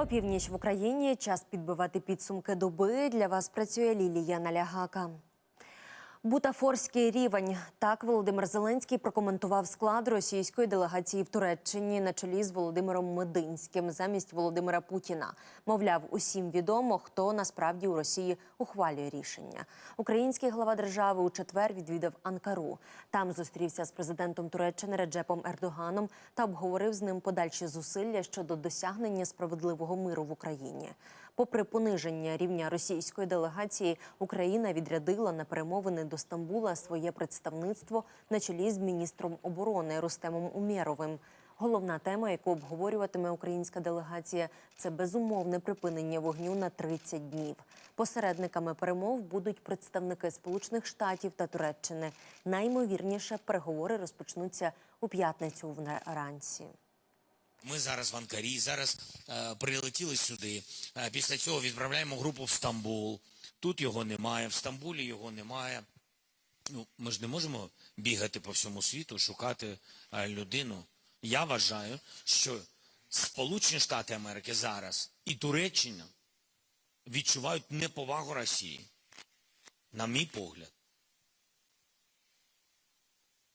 Опівніч в Україні час підбивати підсумки доби. Для вас працює Лілія Налягака. Бутафорський рівень. Так Володимир Зеленський прокоментував склад російської делегації в Туреччині на чолі з Володимиром Мединським замість Володимира Путіна. Мовляв, усім відомо, хто насправді у Росії ухвалює рішення. Український глава держави у четвер відвідав Анкару. Там зустрівся з президентом Туреччини Реджепом Ердоганом та обговорив з ним подальші зусилля щодо досягнення справедливого миру в Україні. Попри пониження рівня російської делегації, Україна відрядила на перемовини до Стамбула своє представництво на чолі з міністром оборони Рустемом Умєровим. Головна тема, яку обговорюватиме українська делегація, це безумовне припинення вогню на 30 днів. Посередниками перемов будуть представники Сполучених Штатів та Туреччини. Наймовірніше переговори розпочнуться у п'ятницю вранці. Ми зараз в Анкарі, зараз е, прилетіли сюди. Е, після цього відправляємо групу в Стамбул. Тут його немає, в Стамбулі його немає. Ну, ми ж не можемо бігати по всьому світу, шукати е, людину. Я вважаю, що Сполучені Штати Америки зараз і Туреччина відчувають неповагу Росії. На мій погляд.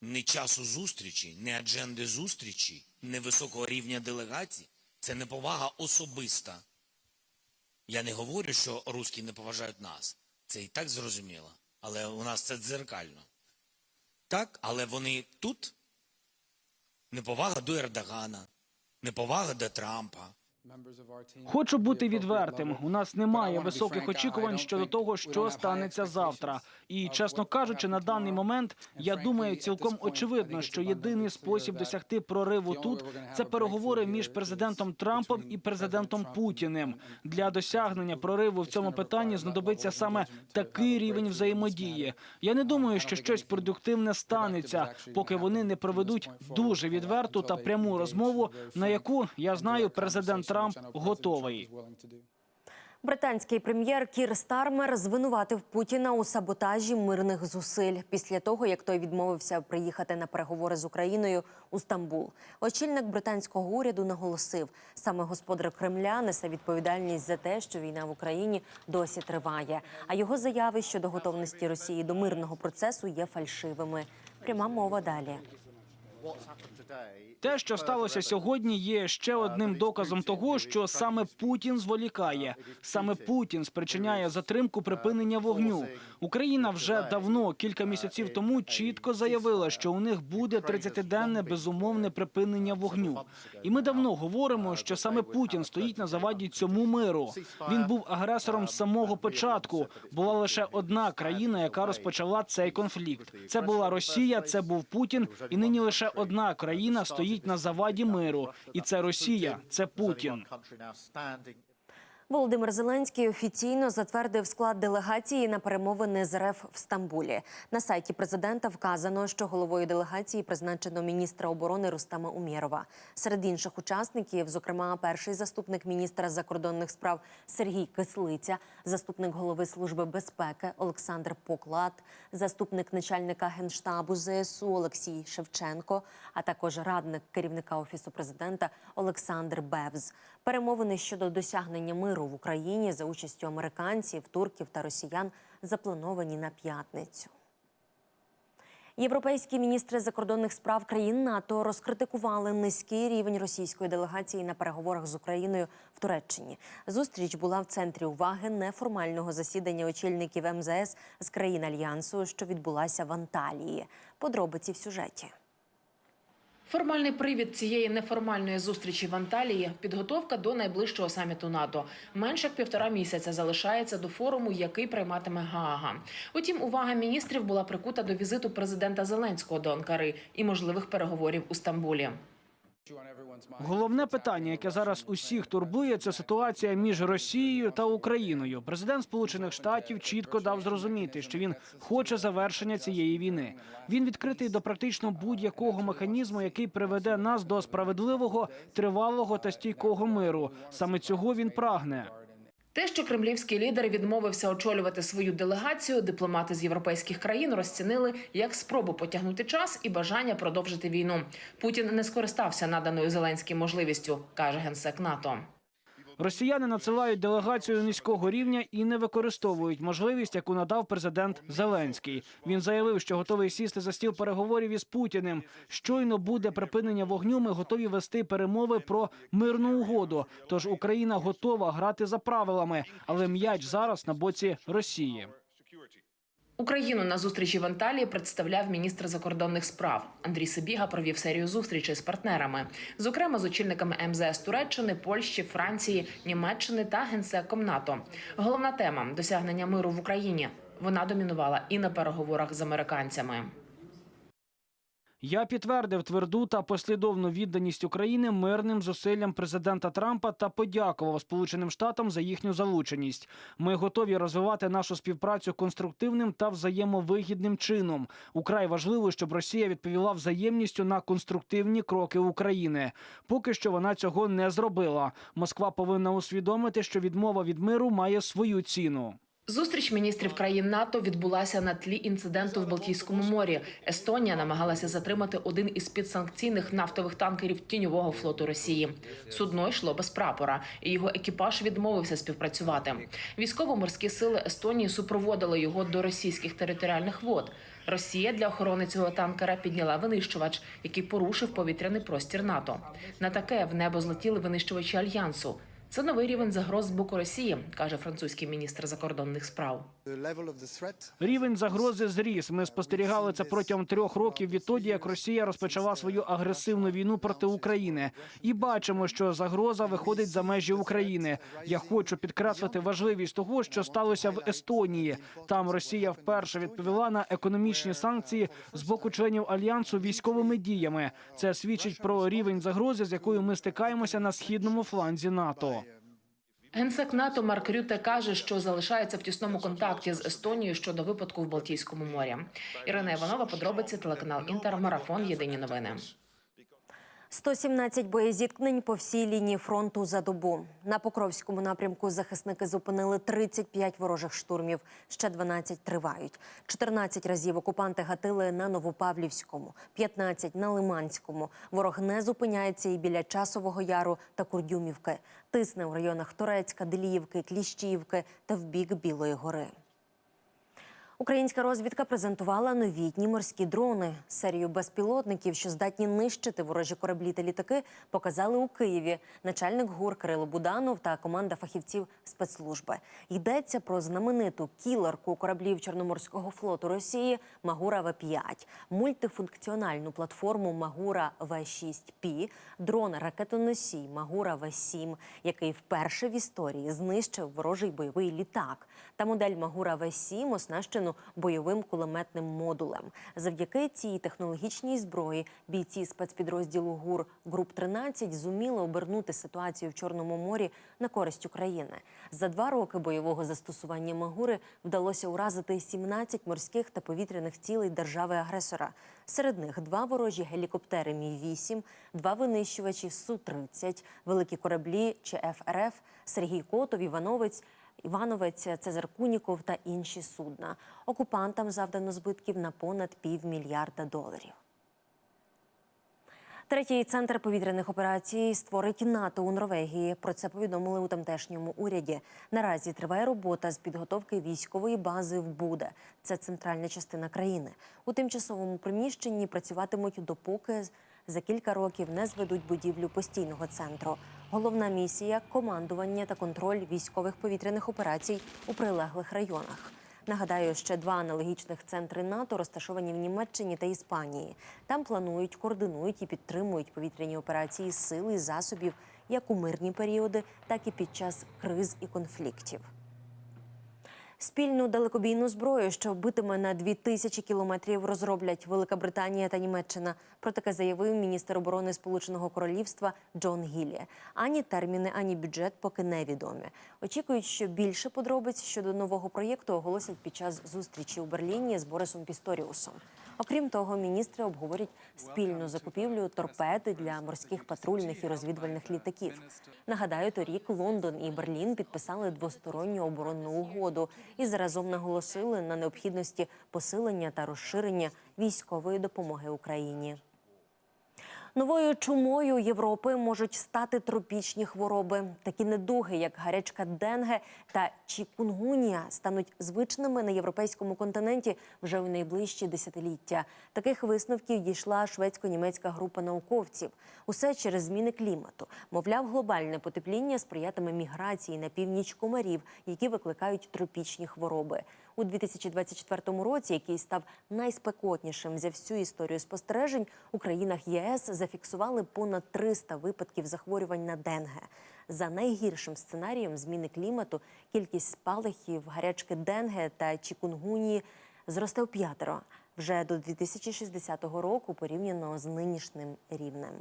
Не часу зустрічі, не адженди зустрічі, не високого рівня делегацій. Це неповага особиста. Я не говорю, що русські не поважають нас. Це і так зрозуміло. Але у нас це дзеркально. Так, але вони тут неповага до Ердогана, неповага до Трампа. Хочу бути відвертим. У нас немає високих очікувань щодо того, що станеться завтра. І чесно кажучи, на даний момент я думаю, цілком очевидно, що єдиний спосіб досягти прориву тут це переговори між президентом Трампом і президентом Путіним. Для досягнення прориву в цьому питанні знадобиться саме такий рівень взаємодії. Я не думаю, що щось продуктивне станеться, поки вони не проведуть дуже відверту та пряму розмову, на яку я знаю, президент Трамп готовий. Британський прем'єр Кір Стармер звинуватив Путіна у саботажі мирних зусиль після того, як той відмовився приїхати на переговори з Україною у Стамбул. Очільник британського уряду наголосив, саме господар Кремля несе відповідальність за те, що війна в Україні досі триває. А його заяви щодо готовності Росії до мирного процесу є фальшивими. Пряма мова далі. Те, що сталося сьогодні, є ще одним доказом того, що саме Путін зволікає. Саме Путін спричиняє затримку припинення вогню. Україна вже давно, кілька місяців тому, чітко заявила, що у них буде 30-денне безумовне припинення вогню. І ми давно говоримо, що саме Путін стоїть на заваді цьому миру. Він був агресором з самого початку. Була лише одна країна, яка розпочала цей конфлікт. Це була Росія, це був Путін, і нині лише одна країна стоїть на заваді миру, і це Росія, це Путін. Володимир Зеленський офіційно затвердив склад делегації на перемовини з РФ в Стамбулі. На сайті президента вказано, що головою делегації призначено міністра оборони Рустама Умєрова. Серед інших учасників, зокрема, перший заступник міністра закордонних справ Сергій Кислиця, заступник голови служби безпеки Олександр Поклад, заступник начальника генштабу ЗСУ Олексій Шевченко, а також радник керівника офісу президента Олександр Бевз. Перемовини щодо досягнення миру в Україні за участю американців, турків та росіян заплановані на п'ятницю. Європейські міністри закордонних справ країн НАТО розкритикували низький рівень російської делегації на переговорах з Україною в Туреччині. Зустріч була в центрі уваги неформального засідання очільників МЗС з країн альянсу, що відбулася в Анталії. Подробиці в сюжеті. Формальний привід цієї неформальної зустрічі в Анталії – підготовка до найближчого саміту НАТО. Менше як півтора місяця залишається до форуму, який прийматиме Гаага. Утім, увага міністрів була прикута до візиту президента Зеленського до Анкари і можливих переговорів у Стамбулі. Головне питання, яке зараз усіх турбує, це ситуація між Росією та Україною. Президент Сполучених Штатів чітко дав зрозуміти, що він хоче завершення цієї війни. Він відкритий до практично будь-якого механізму, який приведе нас до справедливого, тривалого та стійкого миру. Саме цього він прагне. Те, що кремлівський лідер відмовився очолювати свою делегацію, дипломати з європейських країн розцінили як спробу потягнути час і бажання продовжити війну. Путін не скористався наданою Зеленським можливістю, каже генсек НАТО. Росіяни надсилають делегацію низького рівня і не використовують можливість, яку надав президент Зеленський. Він заявив, що готовий сісти за стіл переговорів із Путіним. Щойно буде припинення вогню. Ми готові вести перемови про мирну угоду. Тож Україна готова грати за правилами, але м'яч зараз на боці Росії. Україну на зустрічі в Анталії представляв міністр закордонних справ. Андрій Сибіга провів серію зустрічей з партнерами, зокрема з очільниками МЗС Туреччини, Польщі, Франції, Німеччини та генсеком НАТО. Головна тема досягнення миру в Україні. Вона домінувала і на переговорах з американцями. Я підтвердив тверду та послідовну відданість України мирним зусиллям президента Трампа та подякував Сполученим Штатам за їхню залученість. Ми готові розвивати нашу співпрацю конструктивним та взаємовигідним чином. Украй важливо, щоб Росія відповіла взаємністю на конструктивні кроки України. Поки що вона цього не зробила. Москва повинна усвідомити, що відмова від миру має свою ціну. Зустріч міністрів країн НАТО відбулася на тлі інциденту в Балтійському морі. Естонія намагалася затримати один із підсанкційних нафтових танкерів тіньового флоту Росії. Судно йшло без прапора, і його екіпаж відмовився співпрацювати. Військово-морські сили Естонії супроводили його до російських територіальних вод. Росія для охорони цього танкера підняла винищувач, який порушив повітряний простір НАТО. На таке в небо злетіли винищувачі альянсу. Це новий рівень загроз з боку Росії, каже французький міністр закордонних справ. Рівень загрози зріс. Ми спостерігали це протягом трьох років відтоді, як Росія розпочала свою агресивну війну проти України, і бачимо, що загроза виходить за межі України. Я хочу підкреслити важливість того, що сталося в Естонії. Там Росія вперше відповіла на економічні санкції з боку членів альянсу військовими діями. Це свідчить про рівень загрози, з якою ми стикаємося на східному фланзі НАТО. Генсек НАТО Марк Рюте каже, що залишається в тісному контакті з Естонією щодо випадку в Балтійському морі. Ірина Іванова, подробиці телеканал Інтер, марафон. Єдині новини. 117 боєзіткнень по всій лінії фронту за добу. На Покровському напрямку захисники зупинили 35 ворожих штурмів. Ще 12 тривають. 14 разів окупанти гатили на Новопавлівському, 15 на Лиманському. Ворог не зупиняється і біля Часового Яру та Курдюмівки. Тисне в районах Торецька, Деліївки, Кліщіївки та в бік Білої гори. Українська розвідка презентувала новітні морські дрони. Серію безпілотників, що здатні нищити ворожі кораблі та літаки, показали у Києві. Начальник ГУР Кирило Буданов та команда фахівців спецслужби. Йдеться про знамениту кілерку кораблів Чорноморського флоту Росії Магура В-5, мультифункціональну платформу Магура В-6Пі, дрон ракетоносій Магура В-7, який вперше в історії знищив ворожий бойовий літак, та модель Магура В-7 оснащену бойовим кулеметним модулем. Завдяки цій технологічній зброї бійці спецпідрозділу ГУР Груп 13 зуміли обернути ситуацію в Чорному морі на користь України. За два роки бойового застосування Магури вдалося уразити 17 морських та повітряних цілей держави-агресора. Серед них два ворожі гелікоптери Мі-8, два винищувачі Су-30, великі кораблі ЧФ-РФ, Сергій Котов, Івановець, Івановець, Цезар Куніков та інші судна. Окупантам завдано збитків на понад півмільярда доларів. Третій центр повітряних операцій створить НАТО у Норвегії. Про це повідомили у тамтешньому уряді. Наразі триває робота з підготовки військової бази в Буде. Це центральна частина країни. У тимчасовому приміщенні працюватимуть допоки за кілька років не зведуть будівлю постійного центру. Головна місія командування та контроль військових повітряних операцій у прилеглих районах. Нагадаю, ще два аналогічних центри НАТО розташовані в Німеччині та Іспанії. Там планують, координують і підтримують повітряні операції сил і засобів як у мирні періоди, так і під час криз і конфліктів. Спільну далекобійну зброю, що битиме на 2000 кілометрів, розроблять Велика Британія та Німеччина. Про таке заявив міністр оборони Сполученого Королівства Джон Гіллі. Ані терміни, ані бюджет поки невідомі. Очікують, що більше подробиць щодо нового проєкту оголосять під час зустрічі у Берліні з Борисом Пісторіусом. Окрім того, міністри обговорять спільну закупівлю торпеди для морських патрульних і розвідувальних літаків. Нагадаю, торік Лондон і Берлін підписали двосторонню оборонну угоду і заразом наголосили на необхідності посилення та розширення військової допомоги Україні. Новою чумою Європи можуть стати тропічні хвороби. Такі недуги, як гарячка денге та чікунгунія, стануть звичними на європейському континенті вже у найближчі десятиліття. Таких висновків дійшла шведсько-німецька група науковців. Усе через зміни клімату. Мовляв, глобальне потепління сприятиме міграції на північ комарів, які викликають тропічні хвороби. У 2024 році, який став найспекотнішим за всю історію спостережень, у країнах ЄС зафіксували понад 300 випадків захворювань на денге. За найгіршим сценарієм зміни клімату кількість спалахів, гарячки денге та чікунгунії зросте у п'ятеро вже до 2060 року порівняно з нинішнім рівнем.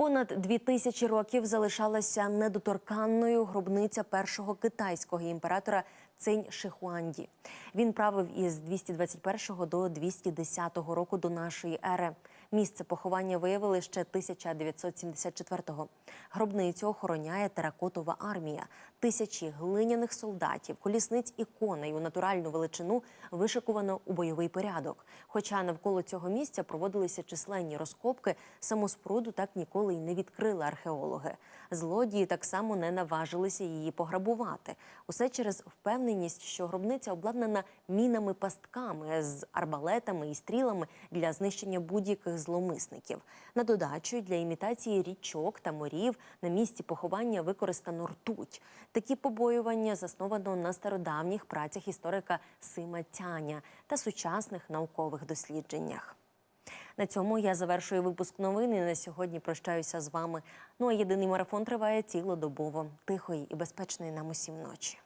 Понад дві тисячі років залишалася недоторканною гробниця першого китайського імператора Цинь Шихуанді. Він правив із 221 до 210 року до нашої ери. Місце поховання виявили ще 1974-го. Гробницю охороняє теракотова армія. Тисячі глиняних солдатів, колісниць і коней у натуральну величину вишикувано у бойовий порядок. Хоча навколо цього місця проводилися численні розкопки, саму споруду так ніколи й не відкрили археологи. Злодії так само не наважилися її пограбувати. Усе через впевненість, що гробниця обладнана мінами-пастками з арбалетами і стрілами для знищення будь-яких зломисників. На додачу для імітації річок та морів на місці поховання використано ртуть. Такі побоювання засновано на стародавніх працях історика Сима Тяня та сучасних наукових дослідженнях. На цьому я завершую випуск новини. на сьогодні прощаюся з вами. Ну а єдиний марафон триває цілодобово. Тихої і безпечної нам усім ночі.